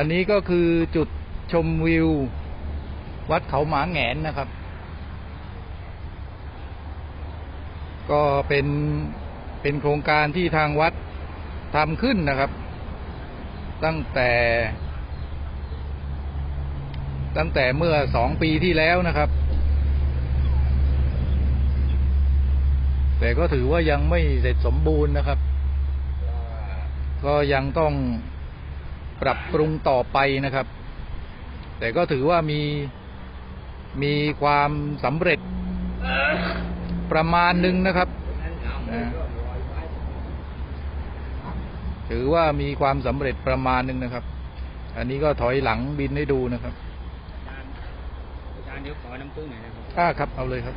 อันนี้ก็คือจุดชมวิว วัดเขาหมาแหงนนะครับ ก็เป็นเป็นโครงการที่ทางวัดทำขึ้นนะครับ ตั้งแต่ ตั้งแต่เมื่อสองปีที่แล้วนะครับ แต่ก็ถือว่ายังไม่เสร็จสมบูรณ์นะครับ ก็ยังต้อง ปรับปรุงต่อไปนะครับ แต่ก็ถือว่ามีมีความสำเร็จประมาณหนึ่งนะครับนะถือว่ามีความสำเร็จประมาณหนึ่งนะครับ อันนี้ก็ถอยหลังบินให้ดูนะครับอาจารย์อาจารย์เดี๋ยวขอน้ำผึ้งหน่อยนะครับอ่าครับ เอาเลยครับ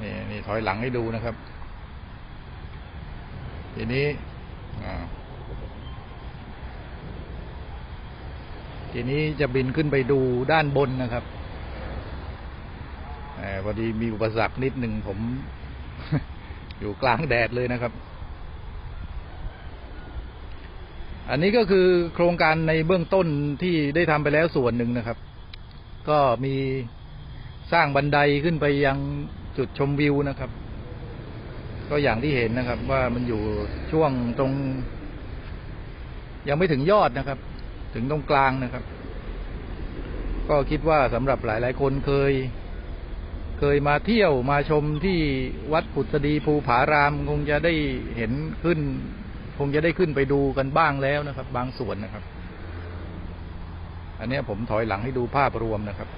นี่นี่ถอยหลังให้ดูนะครับ ทีนี้อ่า ทีนี้จะบินขึ้นไปดูด้านบนนะครับแหมพอดีมีอุปสรรคนิดหนึ่งผม อยู่กลางแดดเลยนะครับ อันนี้ก็คือโครงการในเบื้องต้นที่ได้ทำไปแล้วส่วนหนึ่งนะครับ ก็มีสร้างบันไดขึ้นไปยังจุดชมวิวนะครับ ก็อย่างที่เห็นนะครับ ว่ามันอยู่ช่วงตรง ยังไม่ถึงยอดนะครับ ถึงตรงกลางนะครับ ก็คิดว่าสำหรับหลาย ๆ คนเคย เคยมาเที่ยวมาชมที่วัดผุดดีภูผาราม คงจะได้เห็นขึ้น คงจะได้ขึ้นไปดูกันบ้างแล้วนะครับ บางส่วนนะครับ อันนี้ผมถอยหลังให้ดูภาพรวมนะครับ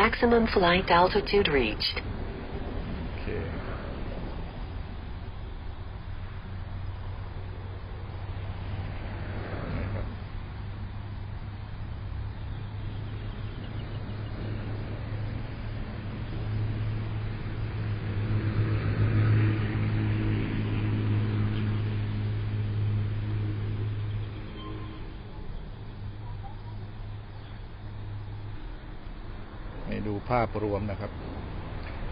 Maximum flight altitude reached. โอเคนะครับให้ ดูภาพรวมนะครับ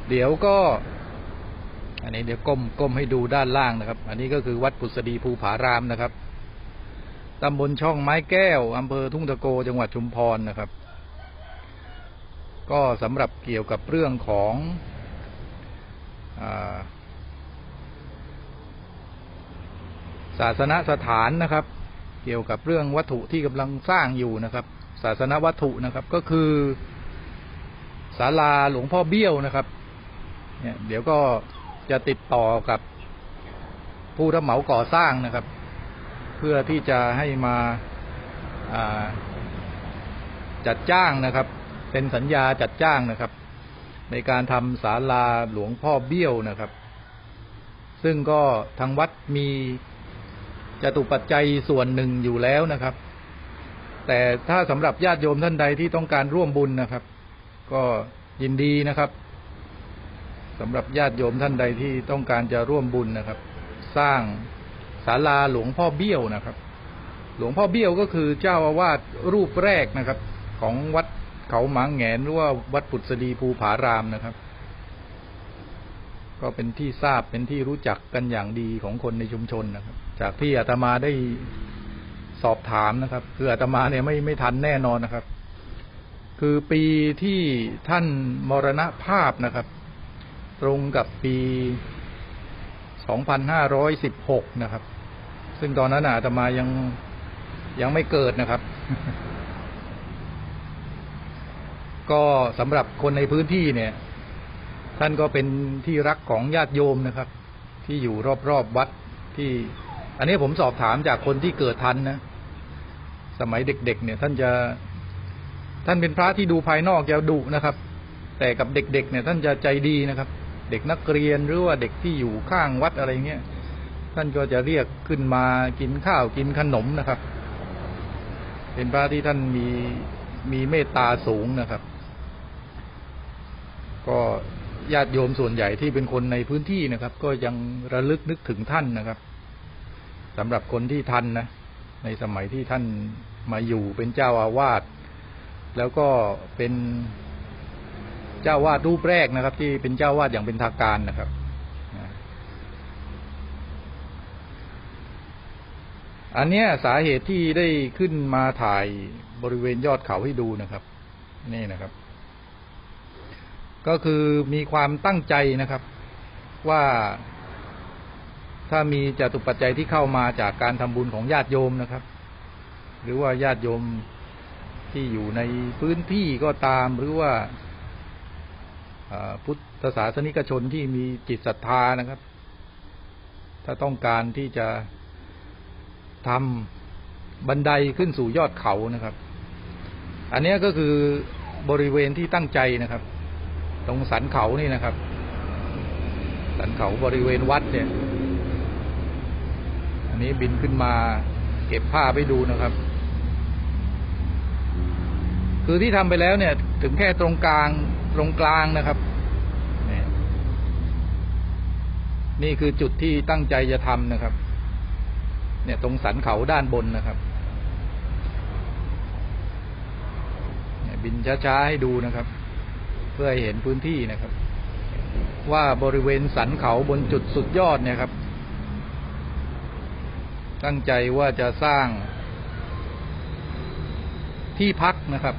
เดี๋ยวก็ อันนี้เดี๋ยวก้มก้มให้ดูด้านล่างนะครับ อันนี้ก็คือวัดปุษดีภูผารามนะครับตำบลช่องไม้แก้วอำเภอทุ่งตะโกจังหวัดชุมพรนะครับ ก็สำหรับเกี่ยวกับเรื่องของอศาสนสถานนะครับ เกี่ยวกับเรื่องวัตถุที่กำลังสร้างอยู่นะครับ ศาสนวัตถุนะครับ ก็คือ ศาลาหลวงพ่อเบี้ยวนะครับ เนี่ย เดี๋ยวก็จะติดต่อกับผู้รับเหมาก่อสร้างนะครับ เพื่อที่จะให้มาาจัดจ้างนะครับ เป็นสัญญาจัดจ้างนะครับ ในการทำศาลาหลวงพ่อเบี้ยวนะครับ ซึ่งก็ทางวัดมีจตุปัจจัยส่วนหนึ่งอยู่แล้วนะครับ แต่ถ้าสำหรับญาติโยมท่านใดที่ต้องการร่วมบุญนะครับ ก็ยินดีนะครับสำหรับญาติโยมท่านใดที่ต้องการจะร่วมบุญนะครับ สร้างศาลาหลวงพ่อเบี้ยวนะครับ หลวงพ่อเบี้ยวก็คือเจ้าอาวาสรูปแรกนะครับ ของวัดเขาหมางแหงนหรือว่าวัดปุษดีภูผารามนะครับ ก็เป็นที่ทราบเป็นที่รู้จักกันอย่างดีของคนในชุมชนนะครับ จากที่อาตมาได้สอบถามนะครับ คืออาตมาเนี่ยไม่ไม่ทันแน่นอนนะครับ คือปีที่ท่านมรณภาพนะครับ ตรงกับปี 2516 นะครับ ซึ่งตอนนั้นอาตมายังยังไม่เกิดนะครับ ก็สำหรับคนในพื้นที่เนี่ย ท่านก็เป็นที่รักของญาติโยมนะครับ ที่อยู่รอบๆวัดที่ อันนี้ผมสอบถามจากคนที่เกิดทันนะ สมัยเด็ก ๆ เนี่ย ท่านจะ ท่านเป็นพระที่ดูภายนอกจะดุนะครับ แต่กับเด็กๆเนี่ย ท่านจะใจดีนะครับ เด็กนักเรียนหรือว่าเด็กที่อยู่ข้างวัดอะไรเงี้ยท่านก็จะเรียกขึ้นมากินข้าวกินขนมนะครับ เป็นพระที่ท่านมีมีเมตตาสูงนะครับ ก็ญาติโยมส่วนใหญ่ที่เป็นคนในพื้นที่นะครับ ก็ยังระลึกนึกถึงท่านนะครับสำหรับคนที่ทันนะในสมัยที่ท่านมาอยู่เป็นเจ้าอาวาส แล้วก็เป็นเจ้าวาดรูปแรกนะครับ ที่เป็นเจ้าวาดอย่างเป็นทางการนะครับอันเนี้ยสาเหตุที่ได้ขึ้นมาถ่ายบริเวณยอดเขาให้ดูนะครับ นี่นะครับ ก็คือมีความตั้งใจนะครับ ว่าถ้ามีจตุปัจจัยที่เข้ามาจากการทำบุญของญาติโยมนะครับ หรือว่าญาติโยม ที่อยู่ในพื้นที่ก็ตามหรือว่าพุทธศาสนิกชนที่มีจิตศรัทธานะครับ ถ้าต้องการที่จะทำบันไดขึ้นสู่ยอดเขานะครับ อันนี้ก็คือบริเวณที่ตั้งใจนะครับ ตรงสันเขานี่นะครับ สันเขาบริเวณวัดเนี่ย อันนี้บินขึ้นมาเก็บภาพไปดูนะครับ คือที่ทำไปแล้วเนี่ย ถึงแค่ตรงกลางตรงกลางนะครับ นี่คือจุดที่ตั้งใจจะทำนะครับ เนี่ยตรงสันเขาด้านบนนะครับบินช้าๆให้ดูนะครับ เพื่อให้เห็นพื้นที่นะครับ ว่าบริเวณสันเขาบนจุดสุดยอดเนี่ยครับ ตั้งใจว่าจะสร้างที่พักนะครับ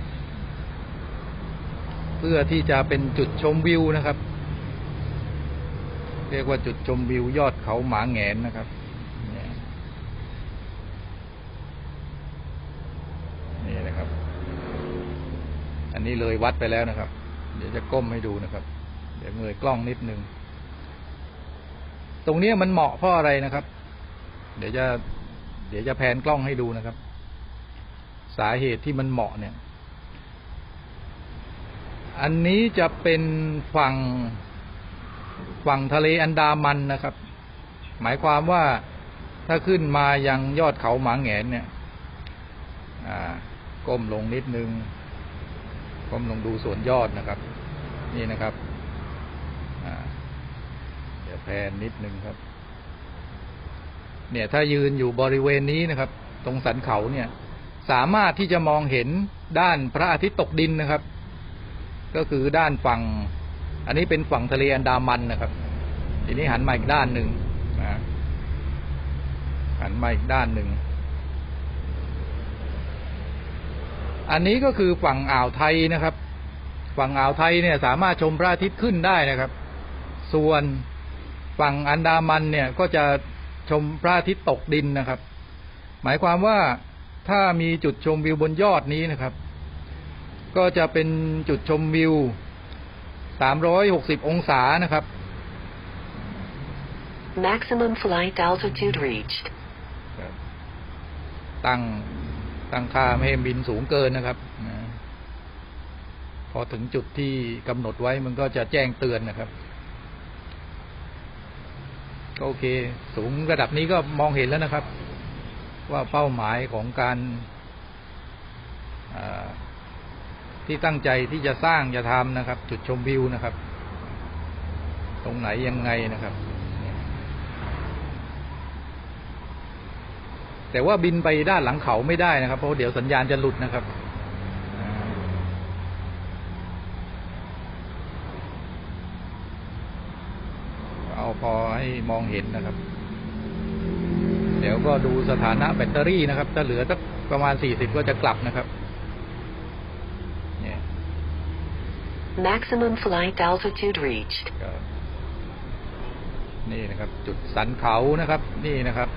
เพื่อที่จะเป็นจุดชมวิวนะครับ เรียกว่าจุดชมวิวยอดเขาหมาแงนนะครับนี่นะครับ อันนี้เลยวัดไปแล้วนะครับ เดี๋ยวจะก้มให้ดูนะครับ เดี๋ยวเงยกล้องนิดนึง ตรงนี้มันเหมาะเพราะอะไรนะครับ เดี๋ยวจะ เดี๋ยวจะแพนกล้องให้ดูนะครับ สาเหตุที่มันเหมาะเนี่ย อันนี้จะเป็นฝั่งฝั่งทะเลอันดามันนะครับ หมายความว่าถ้าขึ้นมายังยอดเขาหมาแงนเนี่ยอ่าก้มลงนิดนึง ก้มลงดูส่วนยอดนะครับ นี่นะครับเดี๋ยวแพนนิดนึงครับ เนี่ยถ้ายืนอยู่บริเวณนี้นะครับ ตรงสันเขาเนี่ย สามารถที่จะมองเห็นด้านพระอาทิตย์ตกดินนะครับ ก็คือด้านฝั่ง อันนี้เป็นฝั่งทะเลอันดามันนะครับ ทีนี้หันมาอีกด้านหนึ่งนะหันมาอีกด้านหนึ่ง อันนี้ก็คือฝั่งอ่าวไทยนะครับ ฝั่งอ่าวไทยเนี่ย สามารถชมพระอาทิตย์ขึ้นได้นะครับ ส่วนฝั่งอันดามันเนี่ยก็จะชมพระอาทิตย์ตกดินนะครับ หมายความว่าถ้ามีจุดชมวิวบนยอดนี้นะครับ ก็จะเป็นจุดชมวิว 360 องศานะครับ Maximum flight altitude reached. ตั้งตั้งค่าไม่ให้บินสูงเกินนะครับนะพอถึงจุดที่กำหนดไว้มันก็จะแจ้งเตือนนะครับ ก็โอเค สูงระดับนี้ก็มองเห็นแล้วนะครับ ว่าเป้าหมายของการอ่า ที่ตั้งใจที่จะสร้างจะทำนะครับ จุดชมวิวนะครับ ตรงไหนยังไงนะครับ แต่ว่าบินไปด้านหลังเขาไม่ได้นะครับ เพราะเดี๋ยวสัญญาณจะหลุดนะครับเอาพอให้มองเห็นนะครับ เดี๋ยวก็ดูสถานะแบตเตอรี่นะครับ ถ้าเหลือสักประมาณสี่สิบก็จะกลับนะครับ เนี่ย Maximum flight altitude reached. นี่นะครับ จุดสันเขานะครับ นี่นะครับ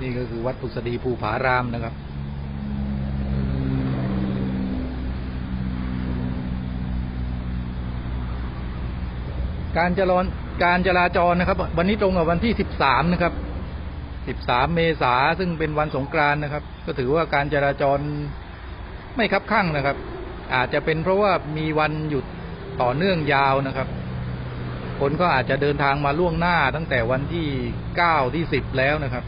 นี่ก็คือวัดปุษฎีภูผารามนะครับ การจราการจราจรนะครับ วันนี้ตรงกับวันที่ 13 นะครับ 13 เมษาซึ่งเป็นวันสงกรานต์นะครับ ก็ถือว่าการจราจรไม่คับข้างนะครับ อาจจะเป็นเพราะว่ามีวันหยุดต่อเนื่องยาวนะครับ คนก็อาจจะเดินทางมาล่วงหน้าตั้งแต่วันที่ 9 ที่ 10 แล้วนะครับ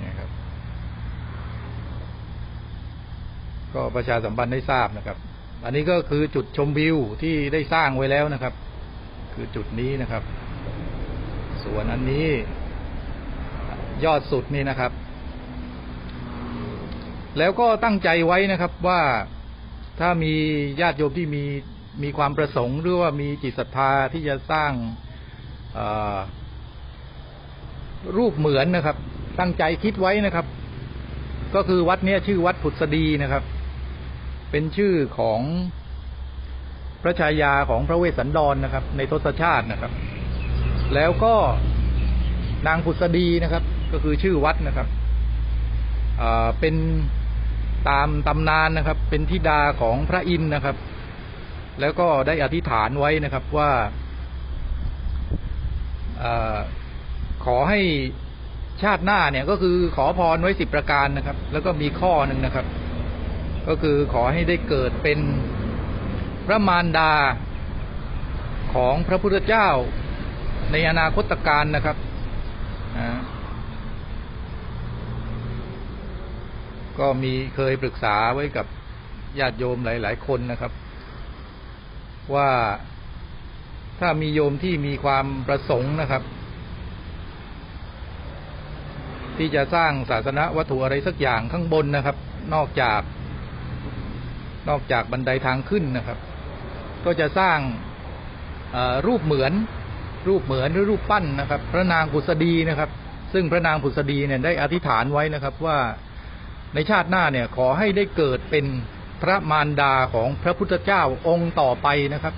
นี่ครับก็ประชาสัมพันธ์ได้ทราบนะครับ อันนี้ก็คือจุดชมวิวที่ได้สร้างไว้แล้วนะครับ คือจุดนี้นะครับ ส่วนอันนี้ ยอดสุดนี่นะครับ แล้วก็ตั้งใจไว้นะครับว่าถ้ามีญาติโยมที่มีมีความประสงค์หรือว่ามีจิตศรัทธาที่จะสร้างรูปเหมือนนะครับ ตั้งใจคิดไว้นะครับ ก็คือวัดเนี้ยชื่อวัดผุดสดีนะครับ เป็นชื่อของพระชายาของพระเวสสันดรนะครับ ในทศชาตินะครับ แล้วก็นางผุดสดีนะครับ ก็คือชื่อวัดนะครับเป็นตามตำนานนะครับ เป็นธิดาของพระอินทร์นะครับ แล้วก็ได้อธิษฐานไว้นะครับว่าอขอให้ชาติหน้าเนี่ยก็คือขอพรไว้สิบประการนะครับ แล้วก็มีข้อหนึ่งนะครับ ก็คือขอให้ได้เกิดเป็นพระมารดาของพระพุทธเจ้าในอนาคตการนะครับ ก็มีเคยปรึกษาไว้กับญาติโยมหลาย ๆ คนนะครับ ว่าถ้ามีโยมที่มีความประสงค์นะครับ ที่จะสร้างศาสนวัตถุอะไรสักอย่างข้างบนนะครับ นอกจาก นอกจากบันไดทางขึ้นนะครับ ก็จะสร้างรูปเหมือนรูปเหมือนหรือรูปปั้นนะครับ พระนางผุษดีนะครับ ซึ่งพระนางผุษดีเนี่ยได้อธิษฐานไว้นะครับว่าในชาติหน้าเนี่ยขอให้ได้เกิดเป็นพระมารดาของพระพุทธเจ้าองค์ต่อไปนะครับ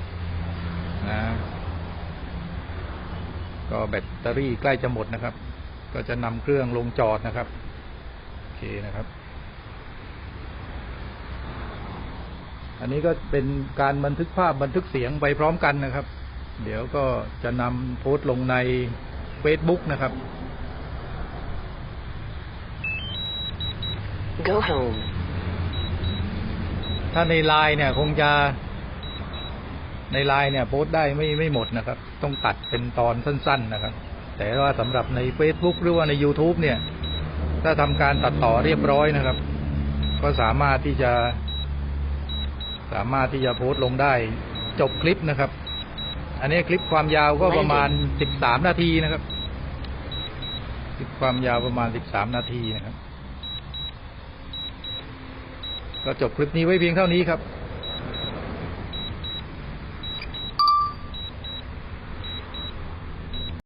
นะก็แบตเตอรี่ใกล้จะหมดนะครับ ก็จะนำเครื่องลงจอดนะครับ โอเคนะครับ อันนี้ก็เป็นการบันทึกภาพบันทึกเสียงไปพร้อมกันนะครับ เดี๋ยวก็จะนำโพสต์ลงใน Facebook นะครับ Go home. ถ้าในไลน์เนี่ยคงจะในไลน์เนี่ยโพสต์ได้ไม่ไม่หมดนะครับ ต้องตัดเป็นตอนสั้น ๆนะครับ แต่ว่าสำหรับใน Facebook หรือว่าใน YouTube เนี่ย ถ้าทำการตัดต่อเรียบร้อยนะครับ ก็สามารถที่จะ สามารถที่จะโพสต์ลงได้จบคลิปนะครับ อันนี้คลิปความยาวก็ประมาณ13นาทีนะครับ คลิปความยาวประมาณ13นาทีนะครับ ก็จบคลิปนี้ไว้เพียงเท่านี้ครับ